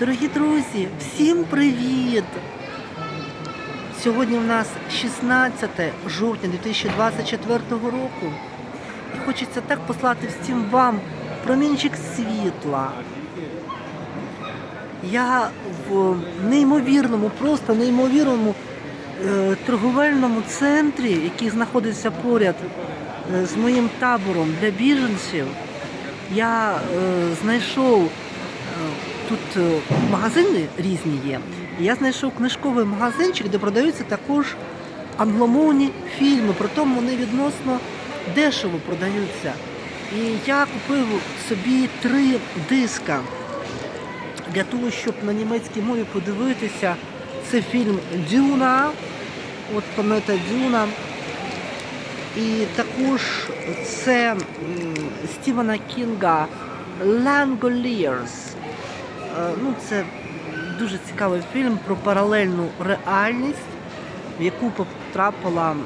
Дорогі друзі, всім привіт! Сьогодні в нас 16 жовтня 2024 року. І хочеться так послати всім вам промінчик світла. Я в неймовірному, просто неймовірному е, торговельному центрі, який знаходиться поряд е, з моїм табором для біженців. Я е, знайшов тут е, магазини різні є. Я знайшов книжковий магазинчик, де продаються також англомовні фільми. Притом вони відносно дешево продаються. І я купив собі три диска для того, щоб на німецькій мові подивитися. Це фільм Дюна. От планета Дюна. І також це Стівена Кінга Langoliers. Е, Ну, це дуже цікавий фільм про паралельну реальність, в яку потрапила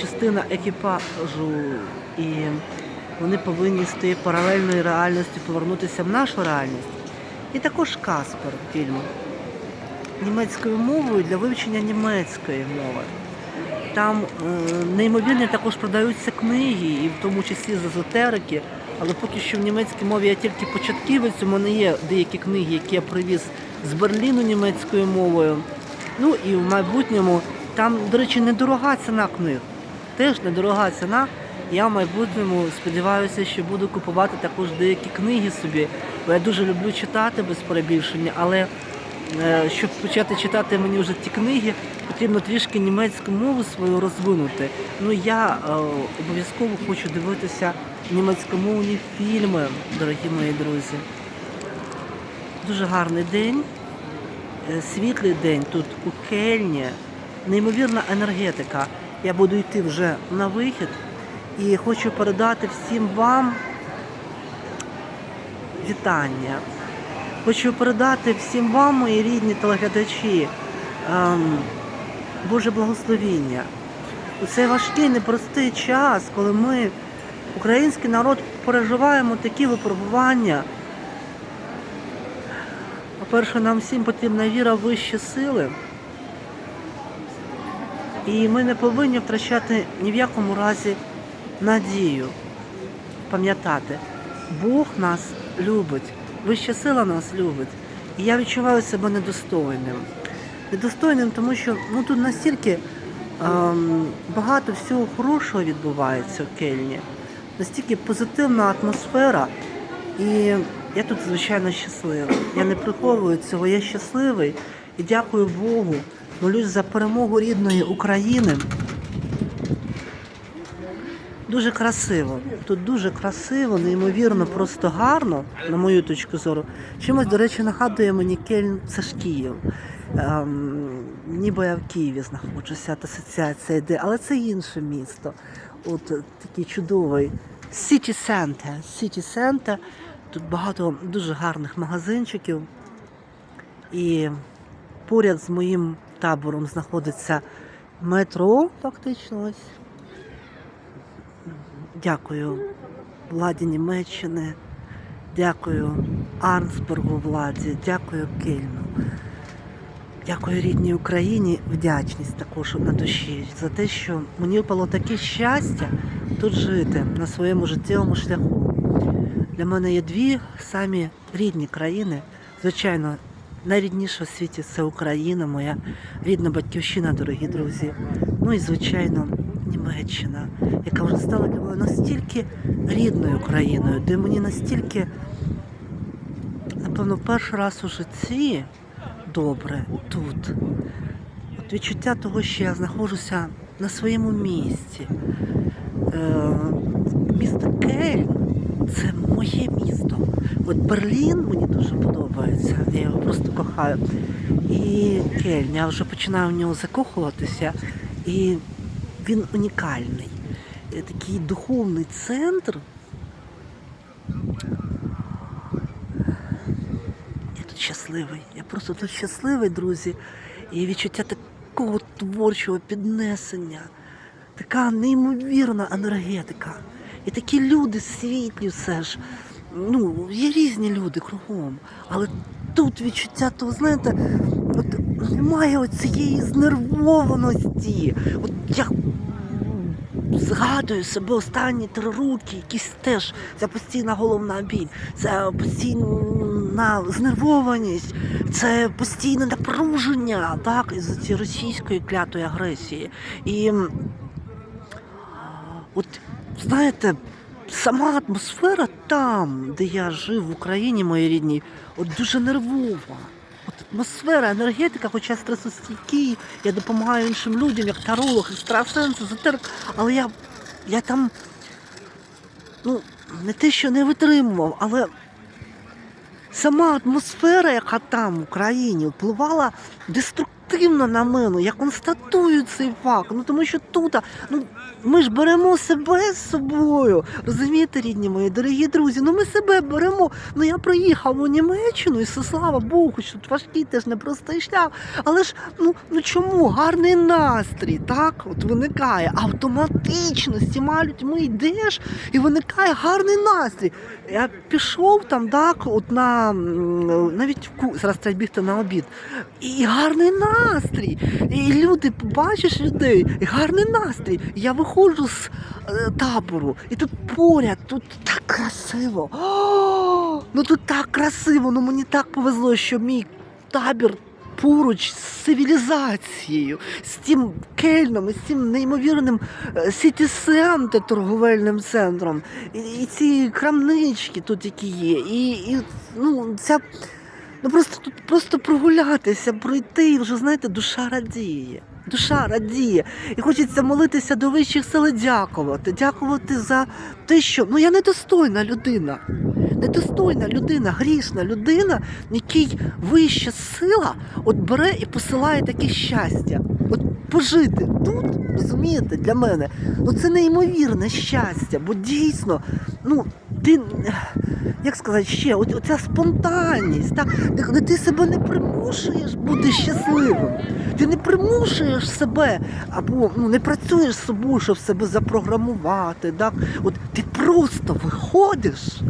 частина екіпажу, і вони повинні з тієї паралельної реальності повернутися в нашу реальність. І також Каспер фільм німецькою мовою для вивчення німецької мови. Там е, неймовірні також продаються книги, і в тому числі з езотерики. Але поки що в німецькій мові я тільки початківець. У мене є деякі книги, які я привіз з Берліну німецькою мовою. Ну і в майбутньому там, до речі, недорога ціна книг. Теж недорога ціна. Я в майбутньому сподіваюся, що буду купувати також деякі книги собі, бо я дуже люблю читати без перебільшення, але е, щоб почати читати мені вже ті книги, потрібно трішки німецьку мову свою розвинути. Ну я е, обов'язково хочу дивитися німецькомовні фільми, дорогі мої друзі. Дуже гарний день, е, світлий день тут у Кельні, неймовірна енергетика. Я буду йти вже на вихід і хочу передати всім вам вітання. Хочу передати всім вам, мої рідні телеглядачі, ем, Боже благословіння. У цей важкий, непростий час, коли ми, український народ, переживаємо такі випробування. По-перше, нам всім потрібна віра в вищі сили. І ми не повинні втрачати ні в якому разі надію. Пам'ятати, Бог нас любить, вища сила нас любить. І я відчуваю себе недостойним. Недостойним, тому що ну, тут настільки ем, багато всього хорошого відбувається в Кельні, настільки позитивна атмосфера. І я тут, звичайно, щасливий. Я не приховую цього, я щасливий і дякую Богу. Молюсь за перемогу рідної України. Дуже красиво. Тут дуже красиво, неймовірно, просто гарно, на мою точку зору. Чимось, до речі, нагадує мені Кельн, це ж Київ. Ем, ніби я в Києві знаходжуся, та асоціація йде, але це інше місто. От такий чудовий City Center. City Center. Тут багато дуже гарних магазинчиків. І поряд з моїм табором знаходиться метро, фактично ось. Дякую владі Німеччини, дякую Арнсбергу владі, дякую Кельну. Дякую рідній Україні, вдячність також на душі за те, що мені випало таке щастя тут жити на своєму життєвому шляху. Для мене є дві самі рідні країни. Звичайно, найрідніша в світі це Україна, моя рідна батьківщина, дорогі друзі. Ну і звичайно, Німеччина, яка вже стала для мене настільки рідною країною, де мені настільки, напевно, перший раз у житті добре тут. От відчуття того, що я знаходжуся на своєму місці. Е, місто Кельн це моє місто. От Берлін мені дуже подобається, я його просто кохаю. І Кельн, я вже починаю в нього закохуватися, і він унікальний. Такий духовний центр. Я тут щасливий. Я просто тут щасливий, друзі. І відчуття такого творчого піднесення, така неймовірна енергетика. І такі люди світлі все ж. Ну, є різні люди кругом, але тут відчуття, то знаєте, от немає оцієї знервованості. От я згадую себе останні три роки, якісь теж це постійна головна біль, це постійна знервованість, це постійне напруження, так, із цієї російської клятої агресії. І от знаєте, сама атмосфера там, де я жив в Україні, моїй рідній, от дуже нервова. Атмосфера, енергетика, хоча стресостійкий, я допомагаю іншим людям, як таролог, екстрасенс, езотерик, але я, я там, ну, не те, що не витримував, але сама атмосфера, яка там в Україні, впливала деструктивно на мене. Я констатую цей факт. Ну тому що тут, ну ми ж беремо себе з собою. Розумієте, рідні мої, дорогі друзі, ну ми себе беремо. Ну я приїхав у Німеччину, і все, слава Богу, що тут важкий теж непростий шлях. Але ж ну, ну чому гарний настрій, так? От виникає автоматично з цими людьми йдеш і виникає гарний настрій. Я пішов там, так, от на навіть в зараз треба бігти на обід. І гарний настрій. І люди, побачиш людей, гарний настрій. Я виходжу з е, табору, і тут поряд, тут так красиво. О, ну тут так красиво. Ну мені так повезло, що мій табір поруч з цивілізацією, з тим кельном, з цим неймовірним е, сіті-сенте торговельним центром. І, і ці крамнички тут, які є. І, і ну, ця Ну просто тут просто прогулятися, пройти, і вже знаєте, душа радіє. Душа радіє. І хочеться молитися до вищих сил і дякувати. Дякувати за те, що ну я недостойна людина. Недостойна людина, грішна людина, якій вища сила от бере і посилає таке щастя. От пожити тут, розумієте, для мене, ну це неймовірне щастя, бо дійсно, ну, ти як сказати ще, оця спонтанність, так? Де, де ти себе не примушуєш бути щасливим. Ти не примушуєш себе або ну, не працюєш з собою, щоб себе запрограмувати. Так? От ти просто виходиш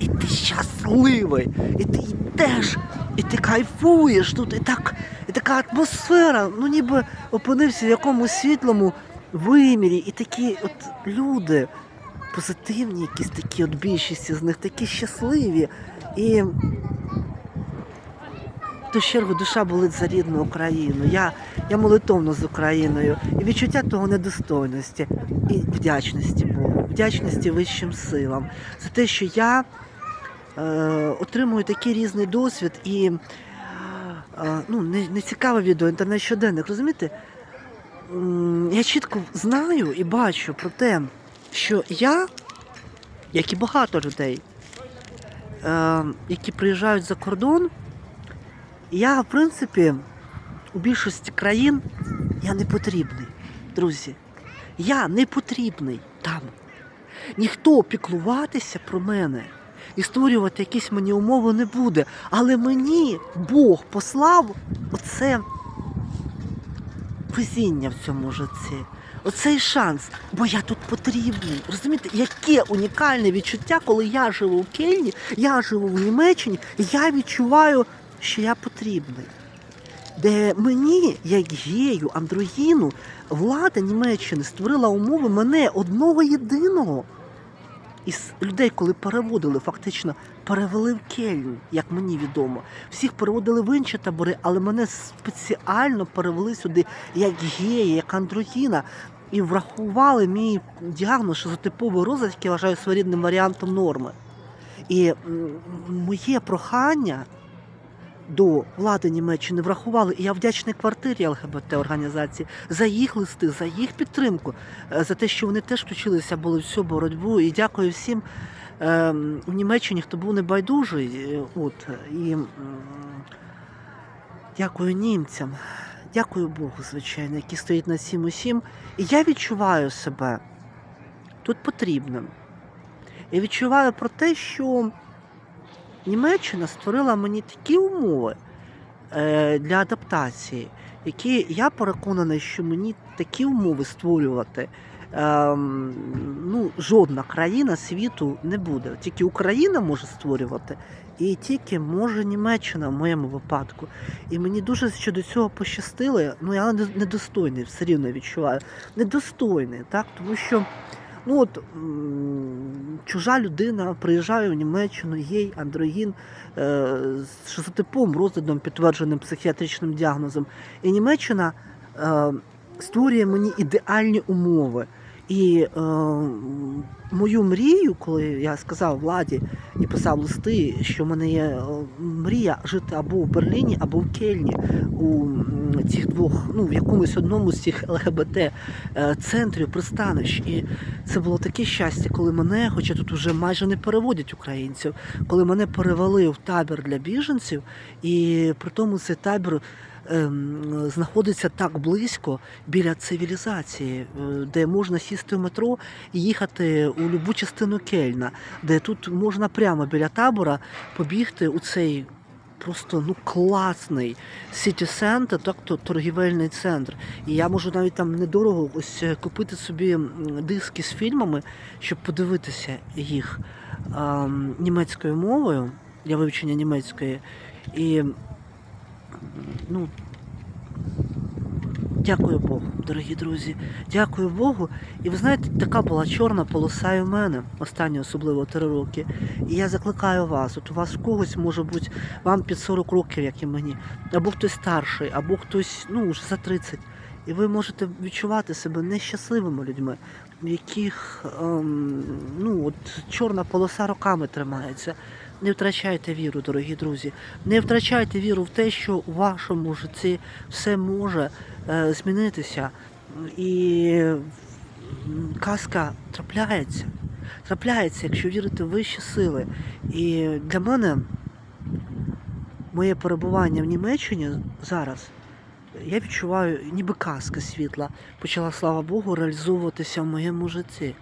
і ти щасливий, і ти йдеш, і ти кайфуєш тут, і так, і така атмосфера, ну ніби опинився в якомусь світлому вимірі, і такі от люди позитивні, якісь такі, от більшість з них такі щасливі. І в ту чергу душа болить за рідну Україну. Я, я молитовно з Україною. І відчуття того недостойності і вдячності Богу, вдячності вищим силам за те, що я е, отримую такий різний досвід і е, ну, не, не цікаве відео, інтернет щоденник, розумієте? Я чітко знаю і бачу про те, що я, як і багато людей, е, які приїжджають за кордон, я, в принципі, у більшості країн я не потрібний, друзі. Я не потрібний там. Ніхто піклуватися про мене і створювати якісь мені умови не буде. Але мені Бог послав оце везіння в цьому житті. Оцей шанс, бо я тут потрібний. Розумієте, яке унікальне відчуття, коли я живу в Кельні, я живу в Німеччині, я відчуваю, що я потрібний. Де мені, як гею, андроїну, влада Німеччини створила умови мене одного єдиного. Із людей, коли переводили, фактично перевели в Кельн, як мені відомо. Всіх переводили в інші табори, але мене спеціально перевели сюди як гея, як андроїна, і врахували мій діагноз шизотиповий розлад, який я вважаю своєрідним варіантом норми. І моє прохання до влади Німеччини врахували, і я вдячний квартирі ЛГБТ організації за їх листи, за їх підтримку, е, за те, що вони теж включилися були в цю боротьбу. І дякую всім ем, в Німеччині, хто був небайдужий. е, От, і дякую німцям, дякую Богу, звичайно, який стоїть над всім усім. І я відчуваю себе тут потрібним. Я відчуваю про те, що Німеччина створила мені такі умови е, для адаптації, які я переконаний, що мені такі умови створювати. Ну, жодна країна світу не буде. Тільки Україна може створювати і тільки може Німеччина в моєму випадку. І мені дуже щодо цього пощастило. Ну я не- недостойний, все рівно відчуваю. Недостойний, так? Тому що ну от чужа людина приїжджає в Німеччину, їй андрогін е, з шизотипом, розладом, підтвердженим психіатричним діагнозом. І Німеччина е, створює мені ідеальні умови. І е, мою мрію, коли я сказав владі і писав листи, що в мене є е, мрія жити або в Берліні, або в Кельні, у цих двох, ну в якомусь одному з цих ЛГБТ е, пристанищ. І це було таке щастя, коли мене, хоча тут вже майже не переводять українців, коли мене перевели в табір для біженців, і при тому цей табір. Ем, Знаходиться так близько біля цивілізації, е, де можна сісти в метро і їхати у любу частину Кельна, де тут можна прямо біля табора побігти у цей просто ну класний сіті центр, так то торгівельний центр. І я можу навіть там недорого ось е, купити собі диски з фільмами, щоб подивитися їх ем, німецькою мовою для вивчення німецької. І ну. Дякую Богу, дорогі друзі. Дякую Богу. І ви знаєте, така була чорна полоса і в мене останні особливо три роки. І я закликаю вас, от у вас когось може бути вам під 40 років, як і мені, або хтось старший, або хтось ну вже за 30. І ви можете відчувати себе нещасливими людьми, в яких ем, ну, от, чорна полоса роками тримається. Не втрачайте віру, дорогі друзі. Не втрачайте віру в те, що у вашому житті все може е, змінитися. І казка трапляється. Трапляється, якщо вірити в вищі сили. І для мене моє перебування в Німеччині зараз. Я відчуваю, ніби казка світла почала, слава Богу, реалізовуватися в моєму житті.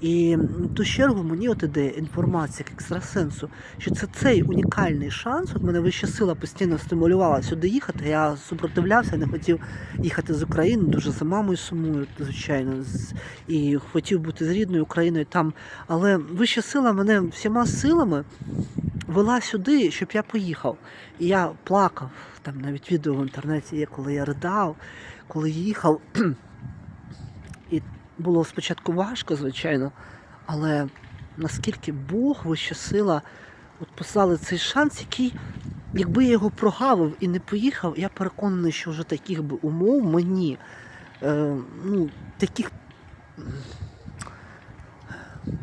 І в ту чергу мені от іде інформація як екстрасенсу, що це цей унікальний шанс. От мене вища сила постійно стимулювала сюди їхати. Я супротивлявся, не хотів їхати з України, дуже за мамою сумую, звичайно, і хотів бути з рідною Україною там. Але вища сила мене всіма силами вела сюди, щоб я поїхав. І я плакав. Там навіть відео в інтернеті коли я ридав, коли їхав. Було спочатку важко, звичайно, але наскільки Бог, вища сила, от послали цей шанс, який, якби я його прогавив і не поїхав, я переконаний, що вже таких би умов мені, е, ну, таких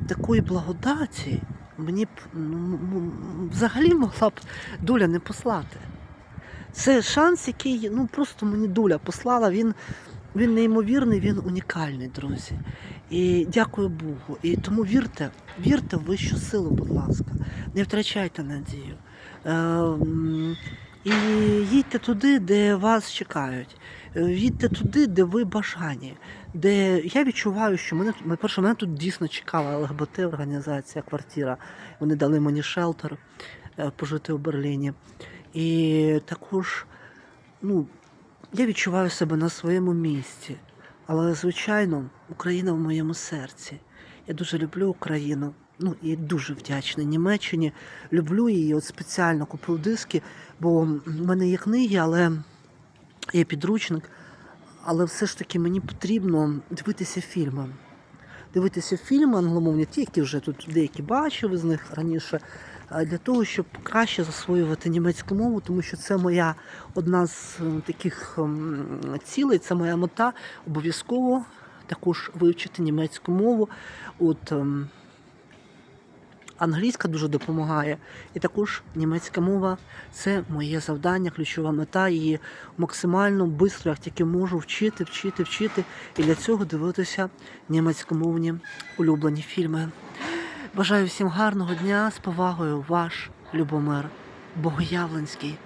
такої благодаті мені б ну, взагалі могла б доля не послати. Це шанс, який ну просто мені доля послала. Він, він неймовірний, він унікальний, друзі. І дякую Богу. І тому вірте, вірте в вищу силу, будь ласка. Не втрачайте надію. Е, і їдьте туди, де вас чекають. Їдьте туди, де ви бажані. Де я відчуваю, що мене перше, мене тут дійсно чекала ЛГБТ організація квартира. Вони дали мені шелтер е, пожити у Берліні. І також, ну, я відчуваю себе на своєму місці. Але, звичайно, Україна в моєму серці. Я дуже люблю Україну. Ну і дуже вдячний Німеччині. Люблю її. От спеціально купив диски, бо в мене є книги, але є підручник. Але все ж таки мені потрібно дивитися фільми. Дивитися фільми англомовні, ті, які вже тут деякі бачив з них раніше, для того, щоб краще засвоювати німецьку мову, тому що це моя одна з е, таких цілей, це моя мета обов'язково також вивчити німецьку мову. От ем, англійська дуже допомагає, і також німецька мова це моє завдання, ключова мета її максимально швидко, як тільки можу вчити, вчити, вчити. І для цього дивитися німецькомовні улюблені фільми. Бажаю всім гарного дня з повагою, ваш Любомир Богоявленський.